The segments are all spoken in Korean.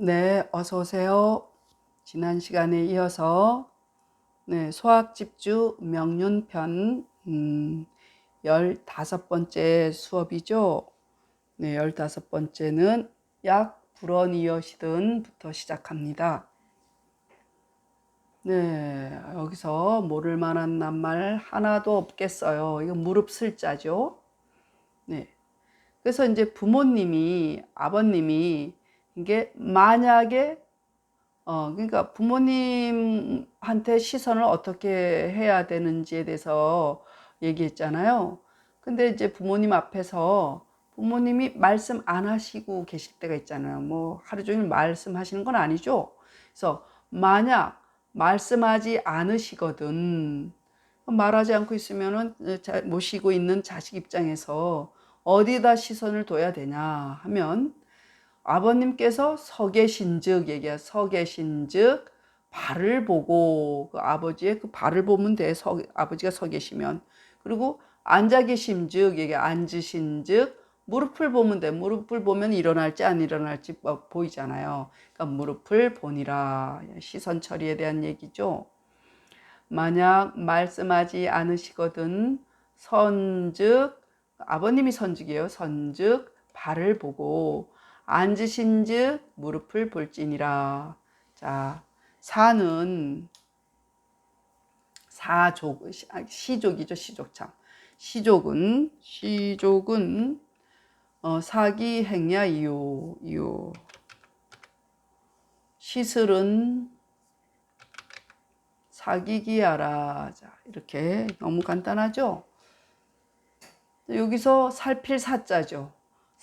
네, 어서 오세요. 지난 시간에 이어서 네, 수학 집주 명륜편 음, 15번째 수업이죠. 네, 15번째는 약 불어니어시든부터 시작합니다. 네, 여기서 모를 만한 낱말 하나도 없겠어요. 이거 무릎 슬자죠. 네. 그래서 이제 부모님이, 아버님이 이게 만약에 어 그러니까 부모님한테 시선을 어떻게 해야 되는지에 대해서 얘기했잖아요. 근데 이제 부모님 앞에서 부모님이 말씀 안 하시고 계실 때가 있잖아요. 뭐 하루 종일 말씀하시는 건 아니죠. 그래서 만약 말씀하지 않으시거든 말하지 않고 있으면은 모시고 있는 자식 입장에서 어디다 시선을 둬야 되냐 하면 아버님께서 서 계신즉 얘기야 서 계신즉 발을 보고 그 아버지의 그 발을 보면 돼. 서, 아버지가 서 계시면. 그리고 앉아 계심즉 얘기 앉으신즉 무릎을 보면 돼. 무릎을 보면 일어날지 안 일어날지 뭐 보이잖아요. 그러니까 무릎을 보니라. 시선 처리에 대한 얘기죠. 만약 말씀하지 않으시거든 선즉 아버님이 선즉이에요. 선즉 발을 보고 앉으신즉 무릎을 볼지니라. 자, 사는 사족 아, 시족이죠 시족 참. 시족은 시족은 어, 사기 행야 이요 이요. 시슬은 사기기하라. 자 이렇게 너무 간단하죠? 여기서 살필 사자죠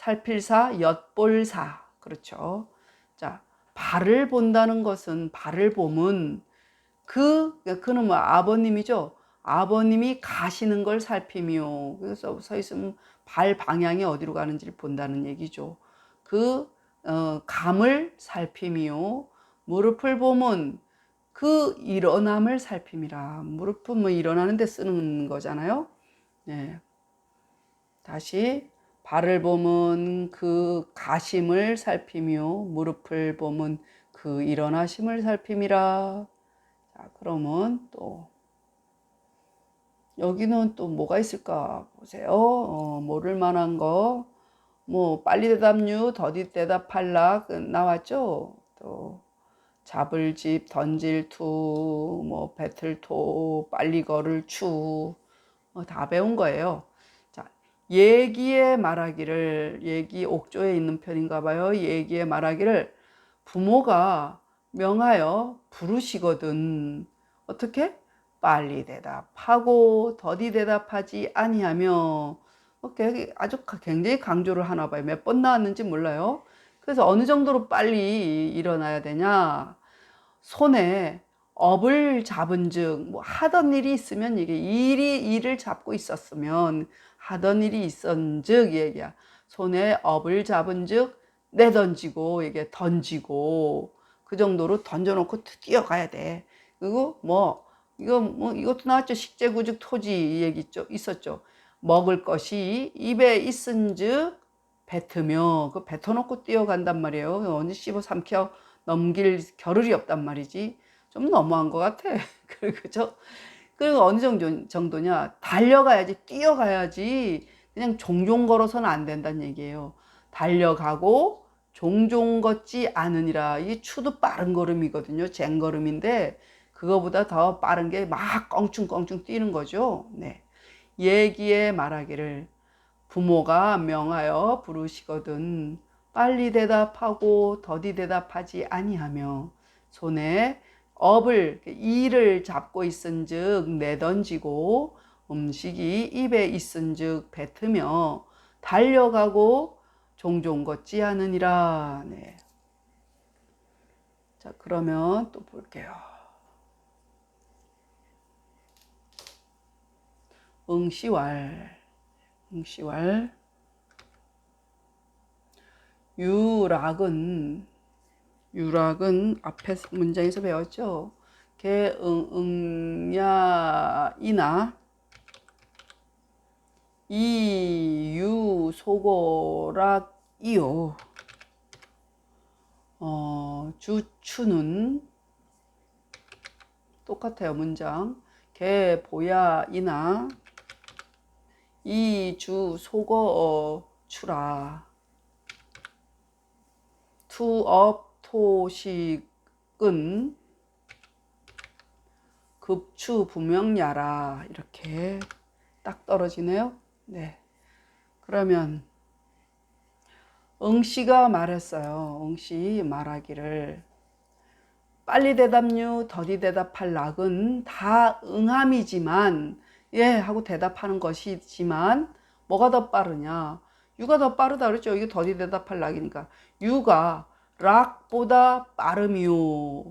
살필사, 엿볼사. 그렇죠. 자, 발을 본다는 것은 발을 보면 그 그는 뭐 아버님이죠. 아버님이 가시는 걸 살피며 그래서 서 있으면 발 방향이 어디로 가는지를 본다는 얘기죠. 그 어, 감을 살피며 무릎을 보면 그 일어남을 살핌이라. 무릎은 뭐 일어나는 데 쓰는 거잖아요. 네. 다시 발을 보면 그 가심을 살피며 무릎을 보면 그 일어나심을 살핌이라. 자, 그러면 또 여기는 또 뭐가 있을까 보세요. 어, 모를 만한 거. 뭐 빨리 대답류, 더디 대답할락 나왔죠. 또 잡을 집, 던질 투, 뭐 배틀 토, 빨리 걸을 추. 어, 다 배운 거예요. 얘기에 말하기를 얘기 옥조에 있는 편인가 봐요. 얘기에 말하기를 부모가 명하여 부르시거든. 어떻게? 빨리 대답하고 더디 대답하지 아니하며 아주 굉장히 강조를 하나 봐요. 몇 번 나왔는지 몰라요. 그래서 어느 정도로 빨리 일어나야 되냐? 손에 업을 잡은 즉, 뭐 하던 일이 있으면 이게 일이 일을 잡고 있었으면 하던 일이 있었즉 얘기야. 손에 업을 잡은즉 내던지고 이게 던지고 그 정도로 던져놓고 뛰어가야 돼. 그리고 뭐 이거 뭐 이것도 나왔죠. 식재구직 토지 얘기 있었죠. 먹을 것이 입에 있은즉 뱉으며 그 뱉어놓고 뛰어간단 말이에요. 언제 씹어 삼켜 넘길 겨를이 없단 말이지. 좀 너무한 것 같아. 그죠? 그리고 어느 정도, 정도냐. 달려가야지, 뛰어가야지. 그냥 종종 걸어서는 안 된다는 얘기예요. 달려가고 종종 걷지 않으니라. 이 추도 빠른 걸음이거든요. 쟁걸음인데 그거보다 더 빠른 게 막 껑충껑충 뛰는 거죠. 네. 얘기에 말하기를 부모가 명하여 부르시거든 빨리 대답하고 더디 대답하지 아니하며 손에 업을 이를 잡고 있은즉 내던지고 음식이 입에 있은즉 뱉으며 달려가고 종종 걷지 않으니라. 네. 자 그러면 또 볼게요. 응시왈 응시왈 유락은 유락은 앞에 문장에서 배웠죠. 개응응야이나. 이유 소고락이요. 어, 주추는 똑같아요 문장. 개 보야 이나. 이주 속어 어, 추라. 투업 토식은 급추 부명야라 이렇게 딱 떨어지네요. 네. 그러면 응씨가 말했어요. 응씨 말하기를 빨리 대답류 더디 대답할 락은 다 응함이지만 예 하고 대답하는 것이지만 뭐가 더 빠르냐 유가 더 빠르다 그랬죠 이게 더디 대답할 락이니까 유가 락보다 빠름이요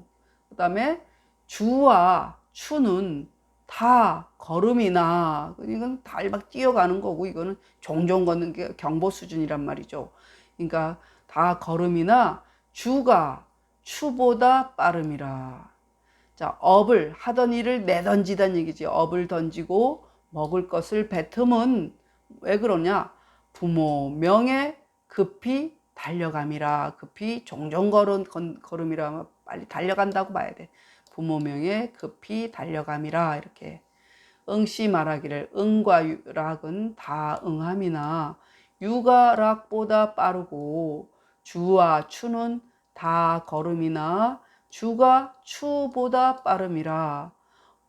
그 다음에 주와 추는 다 걸음이나 이건 달막 뛰어가는 거고 이거는 종종 걷는 게 경보 수준이란 말이죠. 그러니까 다 걸음이나 주가 추보다 빠름이라. 자, 업을 하던 일을 내던지단 얘기지. 업을 던지고 먹을 것을 뱉음은 왜 그러냐? 부모 명예 급히 달려감이라. 급히 종종 걸은 걸음이라 빨리 달려간다고 봐야 돼. 부모 명예 급히 달려감이라 이렇게 응시 말하기를 응과 락은 다 응함이나 유가 락보다 빠르고 주와 추는 다 걸음이나 주가 추보다 빠름이라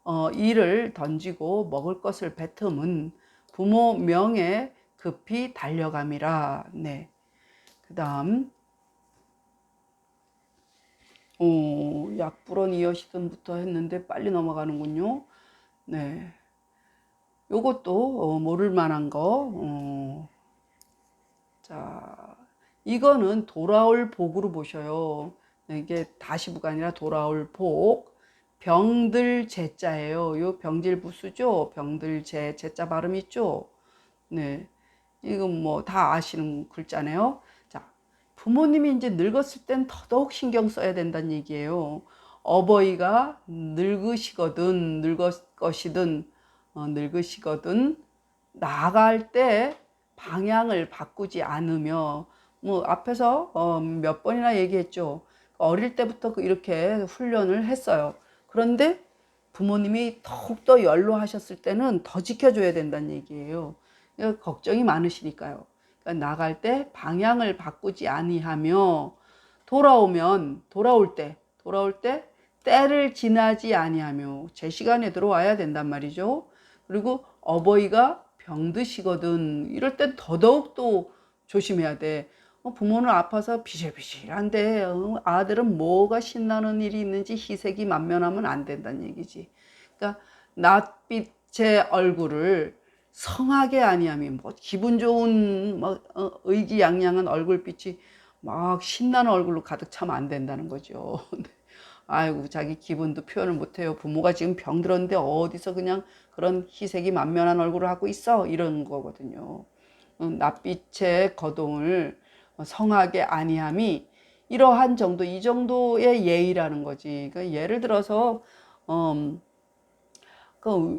어, 이를 던지고 먹을 것을 뱉음은 부모 명에 급히 달려감이라 네. 그 다음 어, 약불언 이어시든부터 했는데 빨리 넘어가는군요. 네. 요것도 어, 모를 만한 거. 어. 자, 이거는 돌아올 복으로 보셔요. 네, 이게 다시부가 아니라 돌아올 복. 병들 제자예요. 요 병질 부수죠. 병들 제 제자 발음 있죠. 네. 이건 뭐 다 아시는 글자네요. 부모님이 이제 늙었을 땐 더더욱 신경 써야 된다는 얘기예요. 어버이가 늙으시거든, 늙었 것이든, 어, 늙으시거든, 나갈 때 방향을 바꾸지 않으며, 뭐, 앞에서 어, 몇 번이나 얘기했죠. 어릴 때부터 그 이렇게 훈련을 했어요. 그런데 부모님이 더욱더 연로하셨을 때는 더 지켜줘야 된다는 얘기예요. 걱정이 많으시니까요. 나갈 때 방향을 바꾸지 아니하며 돌아오면 돌아올 때 돌아올 때 때를 지나지 아니하며 제 시간에 들어와야 된단 말이죠. 그리고 어버이가 병드시거든 이럴 땐 더더욱 또 조심해야 돼. 어, 부모는 아파서 비실비실한데 어, 아들은 뭐가 신나는 일이 있는지 희색이 만면하면 안 된다는 얘기지. 그러니까 낯빛의 얼굴을 성하게 아니함이 뭐 기분 좋은 막 어, 의기양양한 얼굴빛이 막 신나는 얼굴로 가득 차면 안 된다는 거죠. 아이고 자기 기분도 표현을 못해요. 부모가 지금 병들었는데 어디서 그냥 그런 희색이 만면한 얼굴을 하고 있어 이런 거거든요. 낯빛의 거동을 성하게 아니함이 이러한 정도 이 정도의 예의라는 거지. 그러니까 예를 들어서 음, 그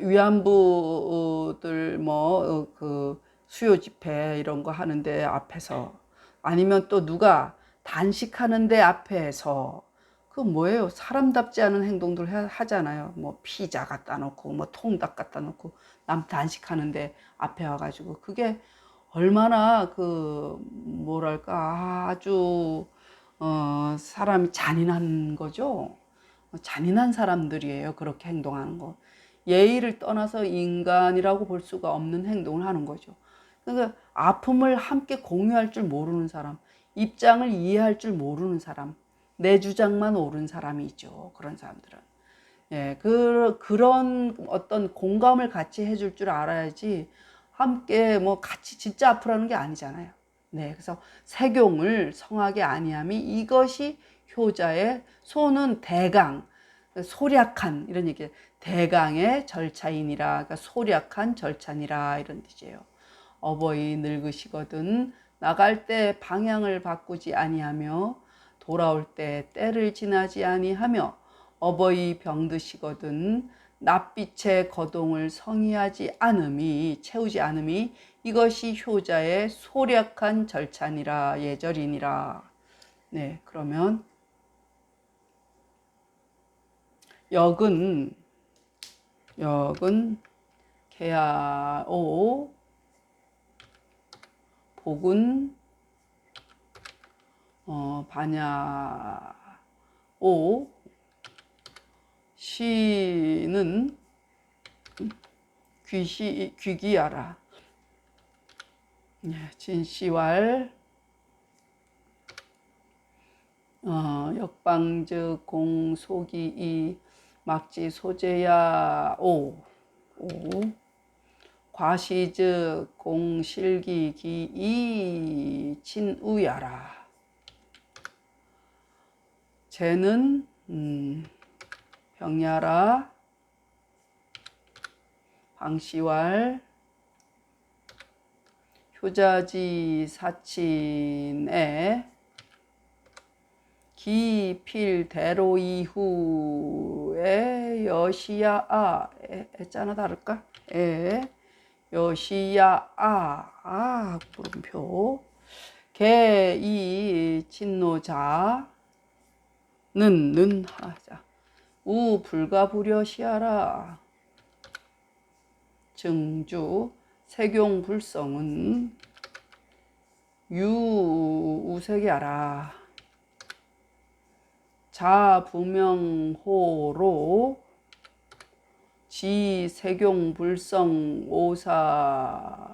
위안부들 뭐그 어, 수요 집회 이런 거 하는데 앞에서 아니면 또 누가 단식하는데 앞에서 그 뭐예요? 사람답지 않은 행동들 하잖아요. 뭐 피자 갖다 놓고 뭐 통닭 갖다 놓고 남 단식하는데 앞에 와가지고 그게 얼마나 그 뭐랄까 아주 어 사람이 잔인한 거죠. 잔인한 사람들이에요. 그렇게 행동하는 거. 예의를 떠나서 인간이라고 볼 수가 없는 행동을 하는 거죠. 그러니까 아픔을 함께 공유할 줄 모르는 사람, 입장을 이해할 줄 모르는 사람, 내 주장만 옳은 사람이 있죠. 그런 사람들은. 예, 그, 그런 어떤 공감을 같이 해줄 줄 알아야지 함께 뭐 같이 진짜 아프라는 게 아니잖아요. 네, 그래서 세경을 성하게 아니함이 이것이 효자의 소는 대강, 소략한 이런 얘기 대강의 절차이니라 그러니까 소략한 절차니라 이런 뜻이에요. 어버이 늙으시거든 나갈 때 방향을 바꾸지 아니하며 돌아올 때 때를 지나지 아니하며 어버이 병드시거든 낯빛의 거동을 성의하지 않음이 채우지 않음이 이것이 효자의 소략한 절차니라 예절이니라 네, 그러면 역은 역은 개야오 복은 어, 반야오 시는 귀시 귀기야라. 네, 진시왈 어, 역방즉 공소기 이 막지 소재야 오, 오. 과시즉 공실기 기이 친우야라. 쟤는 음, 병야라. 방시왈. 효자지 사친에 기필대로 이후에 여시야 아 애자나 다를까? 에 여시야 아, 아 물음표. 개이 친노자는 는 하자. 우 불가부려시하라. 증주 세경불성은 유우색이하라 자부명호로 지세경불성 오사.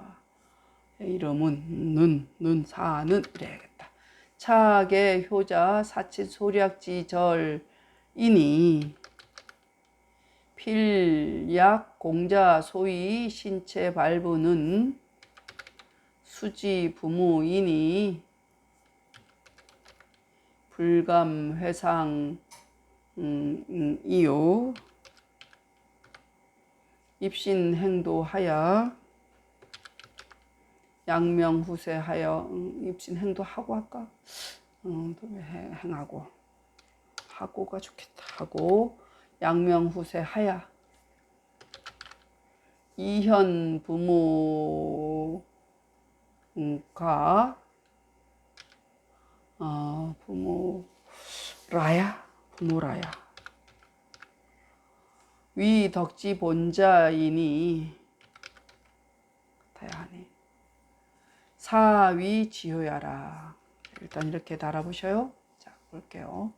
이름은 는, 는, 사는 이래야겠다. 차계 효자 사치 소략지절이니. 필약 공자 소위 신체 발부는 수지 부모이니 불감 회상 음, 음, 이요 입신 행도하여 양명 후세하여 음, 입신 행도하고 할까? 음, 행하고. 하고가 좋겠다. 하고 양명 후세하여. 이현 부모가 어, 부모 라야? 부모 라야. 위 덕지 본자이니 다야하니 사위 지효야라. 일단 이렇게 달아보셔요. 자 볼게요.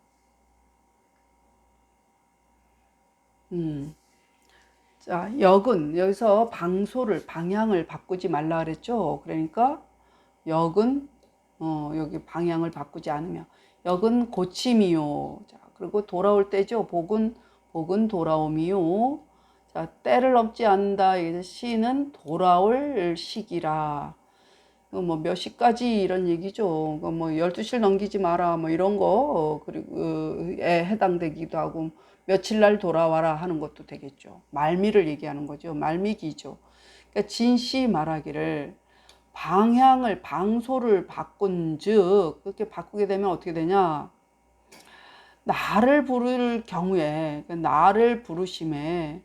음. 자, 역은 여기서 방소를 방향을 바꾸지 말라 그랬죠. 그러니까 역은 어, 여기 방향을 바꾸지 않으며 역은 고침이요. 자, 그리고 돌아올 때죠. 복은 복은 돌아옴이요. 자, 때를 넘지 않는다. 여기서 시는 돌아올 시기라. 뭐몇 시까지 이런 얘기죠. 그뭐 12시를 넘기지 마라. 뭐 이런 거 어, 그리고에 해당되기도 하고 며칠 날 돌아와라 하는 것도 되겠죠. 말미를 얘기하는 거죠. 말미기죠. 그러니까 진시 말하기를 방향을 방소를 바꾼즉 그렇게 바꾸게 되면 어떻게 되냐? 나를 부를 경우에 그 나를 부르심에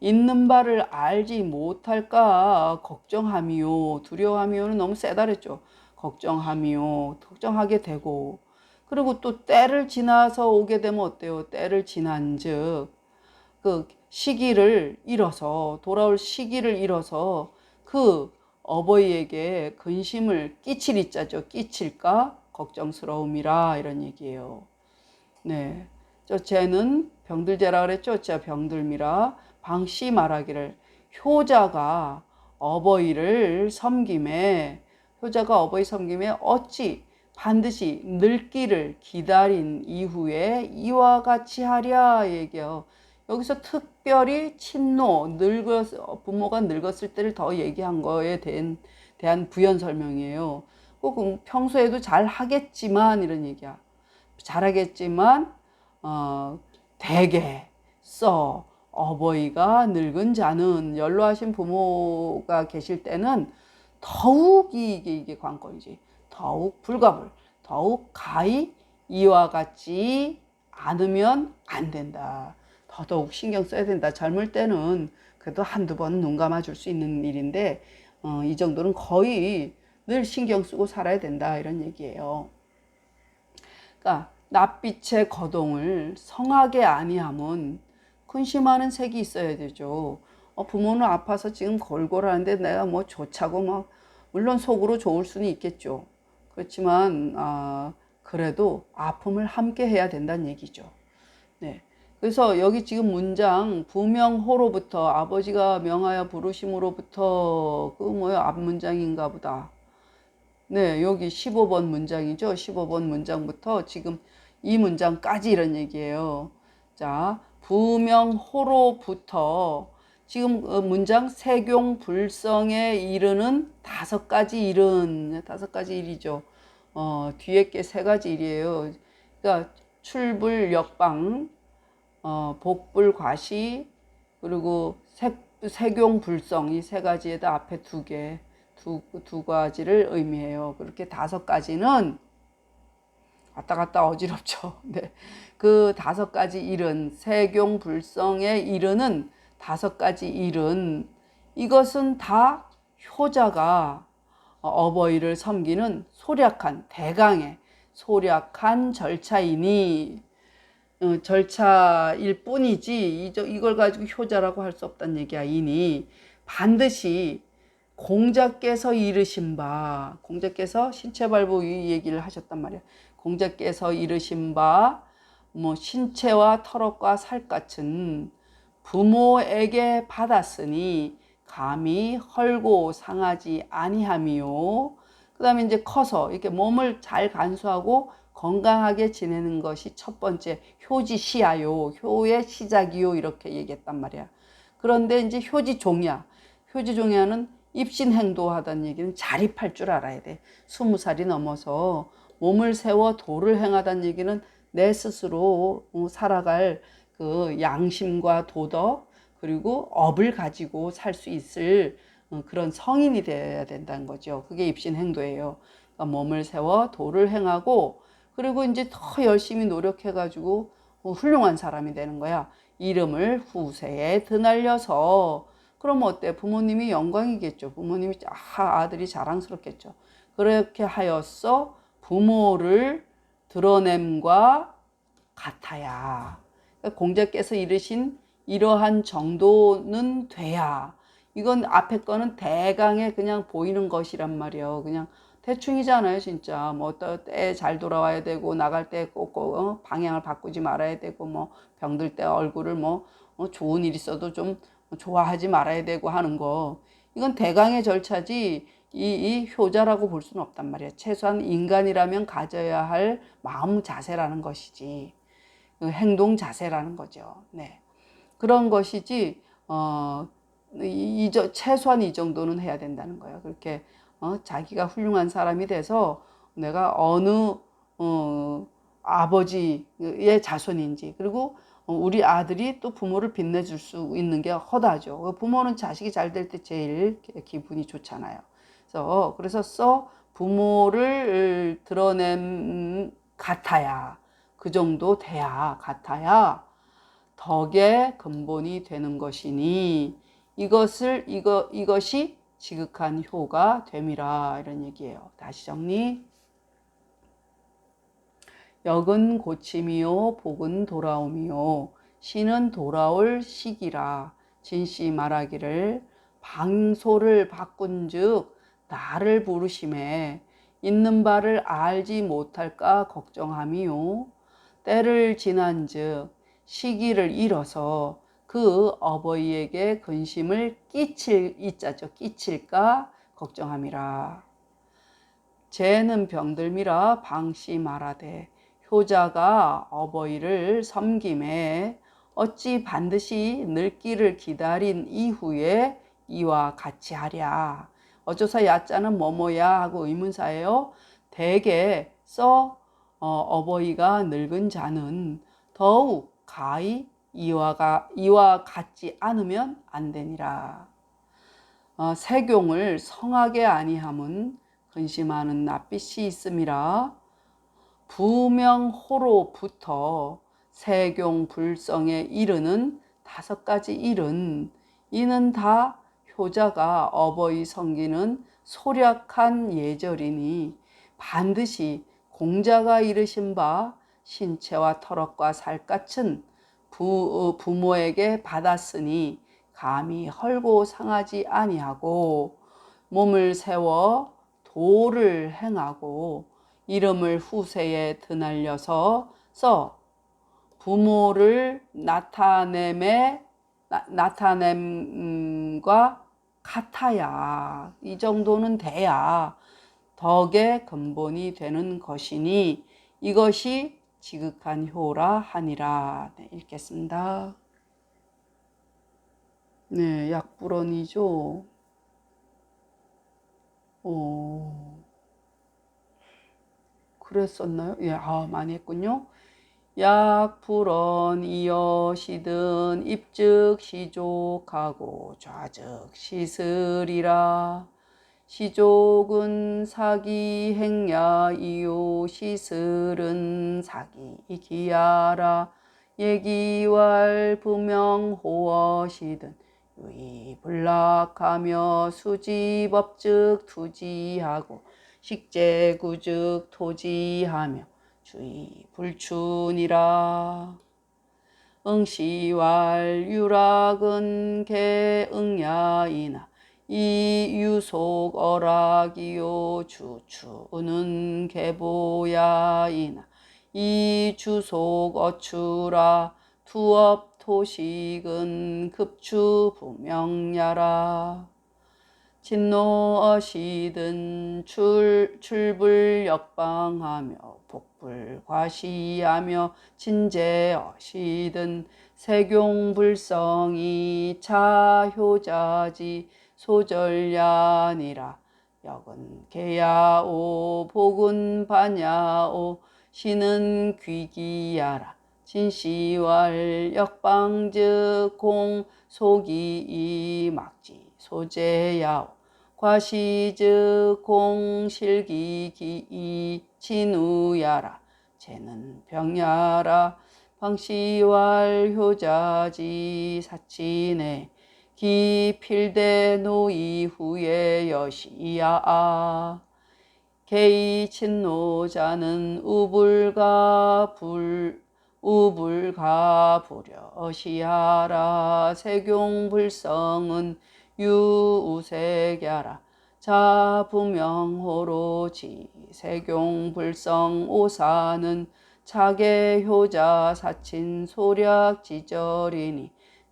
있는 바를 알지 못할까 걱정함이요. 두려워함이요는 너무 세다 그랬죠. 걱정함이요. 걱정하게 되고. 그리고 또 때를 지나서 오게 되면 어때요? 때를 지난즉 그 시기를 잃어서 돌아올 시기를 잃어서 그 어버이에게 근심을 끼칠 이자죠 끼칠까 걱정스러움이라 이런 얘기예요 네. 저 쟤는 병들제라 그랬죠. 자 병들미라 방씨 말하기를 효자가 어버이를 섬김에 효자가 어버이 섬김에 어찌 반드시 늙기를 기다린 이후에 이와 같이 하랴 얘기요. 여기서 특별히 친노 늙었 부모가 늙었을 때를 더 얘기한 거에 대한, 대한 부연 설명이에요. 꼭 평소에도 잘 하겠지만 이런 얘기야. 잘 하겠지만 어, 대개 써 어버이가 늙은 자는 연로하신 부모가 계실 때는 더욱 이게 이게 관건이지 더욱 불가불 더욱 가히 이와 같지 않으면 안 된다 더더욱 신경 써야 된다 젊을 때는 그래도 한두 번 눈 감아 줄 수 있는 일인데 어, 이 정도는 거의 늘 신경 쓰고 살아야 된다 이런 얘기예요. 그러니까 낯빛의 거동을 성하게 아니함은 근심하는 색이 있어야 되죠. 어, 부모는 아파서 지금 골골하는데 내가 뭐 좋자고 막 물론 속으로 좋을 수는 있겠죠. 그렇지만 아, 그래도 아픔을 함께 해야 된다는 얘기죠. 네. 그래서 여기 지금 문장 부명호로부터 아버지가 명하여 부르심으로부터 그 뭐야 앞문장인가 보다. 네, 여기 15번 문장이죠. 15번 문장부터 지금 이 문장까지 이런 얘기예요. 자, 부명호로부터 지금 어, 문장 세경 불성에 이르는 다섯 가지 일은 다섯 가지 일이죠. 어, 뒤에 게 세 가지 일이에요. 그러니까 출불 역방, 어, 복불 과시, 그리고 세, 세경 불성 이 세 가지에다 앞에 두 개, 두, 두 가지를 의미해요. 그렇게 다섯 가지는 왔다 갔다 어지럽죠. 네. 그 다섯 가지 일은 세경 불성에 이르는 다섯 가지 일은 이것은 다 효자가 어버이를 섬기는 소략한 대강의 소략한 절차이니 어, 절차일 뿐이지 이걸 가지고 효자라고 할 수 없다는 얘기야 이니 반드시 공자께서 이르신 바 공자께서 신체 발부 이 얘기를 하셨단 말이야 공자께서 이르신 바 뭐 신체와 털옷과 살 같은 부모에게 받았으니 감히 헐고 상하지 아니함이요. 그 다음에 이제 커서 이렇게 몸을 잘 간수하고 건강하게 지내는 것이 첫 번째 효지시야요. 효의 시작이요. 이렇게 얘기했단 말이야. 그런데 이제 효지종야. 효지종야는 입신행도하다는 얘기는 자립할 줄 알아야 돼. 스무 살이 넘어서 몸을 세워 도를 행하다는 얘기는 내 스스로 어, 살아갈 그 양심과 도덕 그리고 업을 가지고 살 수 있을 어, 그런 성인이 되어야 된다는 거죠. 그게 입신 행도예요. 그러니까 몸을 세워 도를 행하고 그리고 이제 더 열심히 노력해 가지고 어, 훌륭한 사람이 되는 거야. 이름을 후세에 드날려서 그럼 어때? 부모님이 영광이겠죠. 부모님이 아 아들이 자랑스럽겠죠. 그렇게 하였어 부모를 드러냄과 같아야. 그러니까 공자께서 이르신 이러한 정도는 돼야. 이건 앞에 거는 대강에 그냥 보이는 것이란 말이에요. 그냥 대충이잖아요, 진짜. 뭐, 때 잘 돌아와야 되고, 나갈 때 꼭꼭, 어? 방향을 바꾸지 말아야 되고, 뭐, 병들 때 얼굴을 뭐, 어? 좋은 일 있어도 좀 좋아하지 말아야 되고 하는 거. 이건 대강의 절차지, 이, 이 효자라고 볼 수는 없단 말이야. 최소한 인간이라면 가져야 할 마음 자세라는 것이지. 그 행동 자세라는 거죠. 네. 그런 것이지, 어, 이, 이, 최소한 이 정도는 해야 된다는 거예요. 그렇게, 어, 자기가 훌륭한 사람이 돼서 내가 어느, 어, 아버지의 자손인지, 그리고 어, 우리 아들이 또 부모를 빛내줄 수 있는 게 허다죠. 부모는 자식이 잘 될 때 제일 기분이 좋잖아요. 그래서 그래서 써 부모를 드러낸 같아야 그 정도 돼야 같아야 덕의 근본이 되는 것이니 이것을 이거 이것이 지극한 효가 됨이라 이런 얘기예요. 다시 정리. 역은 고침이요 복은 돌아옴이요 신은 돌아올 시기라 진씨 말하기를 방소를 바꾼즉 나를 부르심에 있는 바를 알지 못할까 걱정함이요. 때를 지난즉 시기를 잃어서 그 어버이에게 근심을 끼칠 이자죠. 끼칠까 걱정함이라. 죄는 병들미라 말하되 효자가 어버이를 섬김에 어찌 반드시 늙기를 기다린 이후에 이와 같이 하랴. 어조사 야자는 뭐뭐야 하고 의문사예요. 대개 써 어, 버이가 늙은 자는 더욱 가히 이와가 이와 같지 않으면 안 되니라. 어, 세경을 성하게 아니함은 근심하는 낯빛이 있음이라. 부명호로부터 세경 불성에 이르는 다섯 가지 일은 이는 다 효자가 어버이 성기는 소략한 예절이니 반드시 공자가 이르신 바 신체와 털옷과 살갗은 부, 어, 부모에게 받았으니 감히 헐고 상하지 아니하고 몸을 세워 도를 행하고 이름을 후세에 드날려서 써. 부모를 나타냄에 나, 나타냄과 같아야. 이 정도는 돼야 덕의 근본이 되는 것이니 이것이 지극한 효라 하니라 네, 읽겠습니다. 네, 약불언이죠. 오, 그랬었나요? 예, 아, 많이 했군요. 약불언 이어시든 입즉 시족하고 좌즉 시슬이라 시족은 사기 행야 이요 시슬은 사기. 기야라. 예기왈 부명 호어시든 유이 불락하며 수지법즉 투지하고 식재구즉 토지하며 주의 불춘이라. 응시왈 유락은 개응야이나 이 유속 어락이요 주추는 개보야이나. 이 주속 어추라 투업 토식은 급추 부명야라. 진노어시든 출, 출불 역방하며 복불 과시하며 진재어시든 세경불성이 차효자지 소절야니라. 역은 개야오 복은 반야오 신은 귀기야라. 진시왈 역방즉 공 속이 이 막지 소재야오. 과시즉 공실기기 진우야라. 쟤는 병야라. 방시왈 효자지 사치네 기필대 노이 후에 여시야. 개이 친노자는 우불가 불 우불가 부려시하라. 세경불성은 유우색야라. 자부명호로 지 세경불성 오사는 차계효자 사친 소략지절이니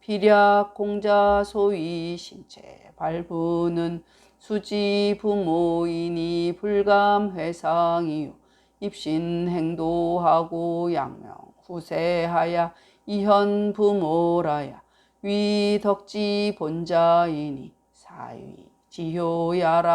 비략 공자 소위 신체 발부는 수지 부모이니 불감회상이요. 입신 행도하고 양명 후세하야 이현 부모라야. 위덕지 본자이니 사위 지효야라